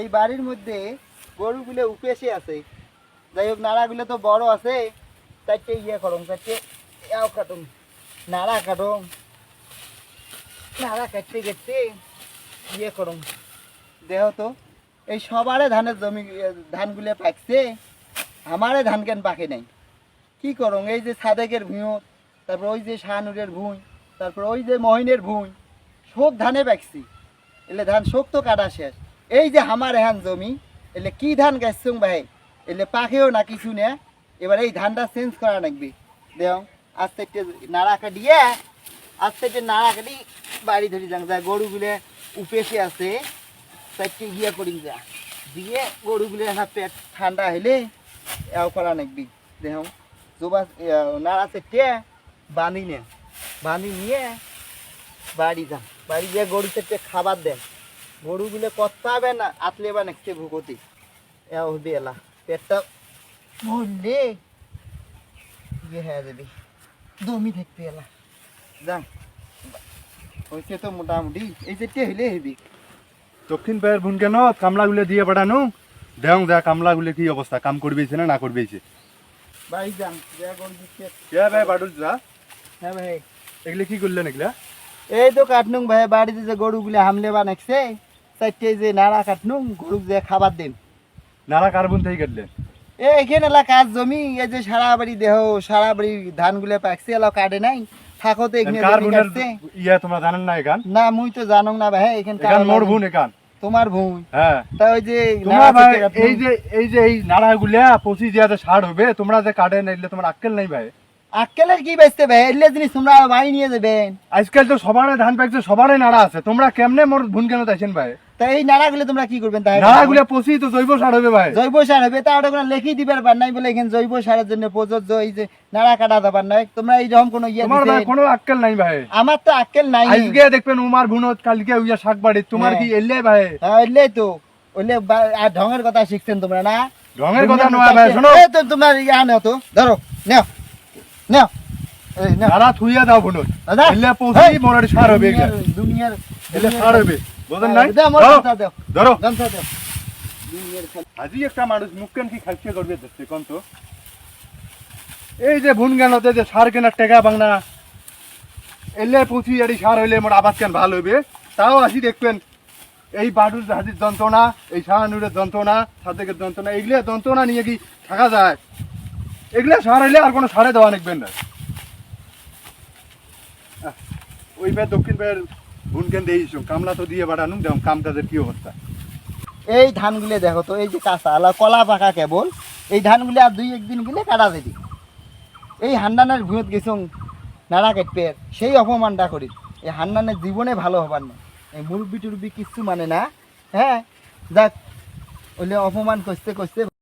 এই বাড়ির মধ্যে গরুগুলো উপেসে আছে। যাই হোক, নাড়াগুলো তো বড় আছে। চারটে ইয়ে করুন, চারটে এও কাটুন। নাড়া কাটুন। নাড়া কাটতে কাটতে ইয়ে করুন। দেহ তো, এই সবারে ধানের জমি, ধানগুলো পাকছে। আমারে ধান কেন পাকে নাই? কি করুন, এই যে সাদেকের ভুঁয়ো তারপর ওই যে শাহানুরের ভুঁই, তারপর ওই যে মহিনের ভুঁই, সব ধানে পাকছি। এলে ধান শোক তো কাটা শেষ। এই যে আমার এহান জমি, এলে কি ধান গাছছুং ভাই? এলে পাকেও না কিছু নে। এবার এই ধানটা চেঞ্জ করা লাগবে। দেও, আস্তে একটু নাড়া কাটিয়ে আস্তে একটু নাড়া কাটি, বাড়ি ধরি যাং। যা গরুগুলো উপেসে আছে চারটে গিয়া করি যা। দিয়ে গরুগুলো একটা পেট ঠান্ডা হইলে এও করা লাগবি। দেহ জোবা নাড়া চেটে বাঁধি নে। বাঁধি নিয়ে বাড়ি যান বাড়ি গিয়ে গরু চেটে খাবার দেন। গরুগুলো কত্তাবে না আতলে বা নেক্সটে ভুকতি হবি এলা পেটটা ভরলে ইয়ে হয়ে যাবি দমি থাকতে এলা। যান হয়েছে তো মোটামুটি এই চেটে হইলে হবি। দক্ষিণ পায়ের বোন কেন কামলাগুলো দিয়ে পাঠানো দেও যা কামলাগুলো কি অবস্থা কাম করবেছে না না করবেছে বাড়ি যান যা কে ভাই বাডুল যা। হ্যাঁ ভাই। এগুলো কি করলেন এগুলা এই তো কাটনুং ভাই বাড়িতে যে গরুগুলো হামলে বানাইছে চারটে যে নাড়া কাটনুং গরু যে খাবার দিন নালা কার্বন থেকে কাটলেন এ এখানে এলা কাজ জমি এই যে সারা বাড়ি দেহ সারা বাড়ি ধানগুলো পাকছে এলা কাটে নাই। থাকো তো এখানে ইয়া তোমরা জানেন না এখান? না মুই তো জানো না ভাই এখানে এখান মোর বোন এখান। তোমার ভুঁই হ্যাঁ। তা ওই যে তোমরা ভাই এই যে এই যে এই নাড়াগুলা পচি দিয়া যে সার হবে তোমরা যে কাটে এগুলো তোমার আক্কেল নাই ভাই। আক্কেলের কি বেচতে ভাই? এলে জিনিস তোমরা বাড়ি নিয়ে যাবেন আজকাল তো সবারই ধান পাকছে সবারই নাড়া আছে। তোমরা কেমনে মোর বোন কেন তাইছেন ভাই? তা এই নাড়াগুলো তোমরা কি করবেন তাই নাড়াগুলা পচি তো জৈব সার হবে ভাই। জৈব সার হবে তা ওটা কোনো লেখি দিবার পার নাই বলে এখানে জৈব সারের জন্য প্রযোজ্য এই যে নাড়া কাটা দেবার নাই। তোমরা এইরকম কোনো ইয়ে তোমার ভাই কোনো আক্কেল নাই ভাই। আমার তো আক্কেল নাই। আজকে দেখবেন উমার ভুনত কালকে উইয়া শাক বাড়ি তোমার হ্যাঁ। কি এলে ভাই? হ্যাঁ, ওইলে তো। ওইলে বা- আর ঢঙের কথা শিখছেন তোমরা না? রঙের কথা নয় ভাই শোনো। তো তোমার ইয়া নেও তো ধরো নেও। নেও। এই থুইয়া দাও ভুনত দাদা এলে পচি এই, সার হবে দুনিয়ার দুনিয়ার এলে সার হবে। বুঝেন নাই? ধরো, গামছা দাও। ধরো। গামছা দাও। দুনিয়ার খালি- আজি একটা মানুষ মুখ কেন কি খাইছে করবে দেখতে কোন তো? এই যে ভুন যে সার কেনার টাকা বাংনা এলে পুঁথি এটি সার হইলে মোর আবাদ কেন ভালো হইবে? তাও আসি দেখবেন এই বাডুর জাহাজের যন্ত্রণা এই শাহানুরের যন্ত্রণা সাদেকের যন্ত্রণা এগুলো যন্ত্রণা নিয়ে কি থাকা যায়? এগুলো সার হইলে আর কোনো সারে দেওয়া নেকবেন না ওই ভাই দক্ষিণ ভাইয়ের ভুন কেন দিয়েছ কামলা তো দিয়ে বাড়ানুন দেখুন কাম তাদের কি অবস্থা। এই ধানগুলো দেখো তো, এই যে কাঁচা আলা, কলা পাকা কেবল, এই ধানগুলো আর দুই একদিন গেলে কাটা দেবি। এই হান্ডানের ভুঁয়ত গেছং নাড়া কাটপে সেই অপমানটা করি। এই হান্ডানের জীবনে ভালো হবার না এই মুরব্বি টুরব্বি কিচ্ছু মানে না হ্যাঁ? যাক, ওইলে অপমান করতে করতে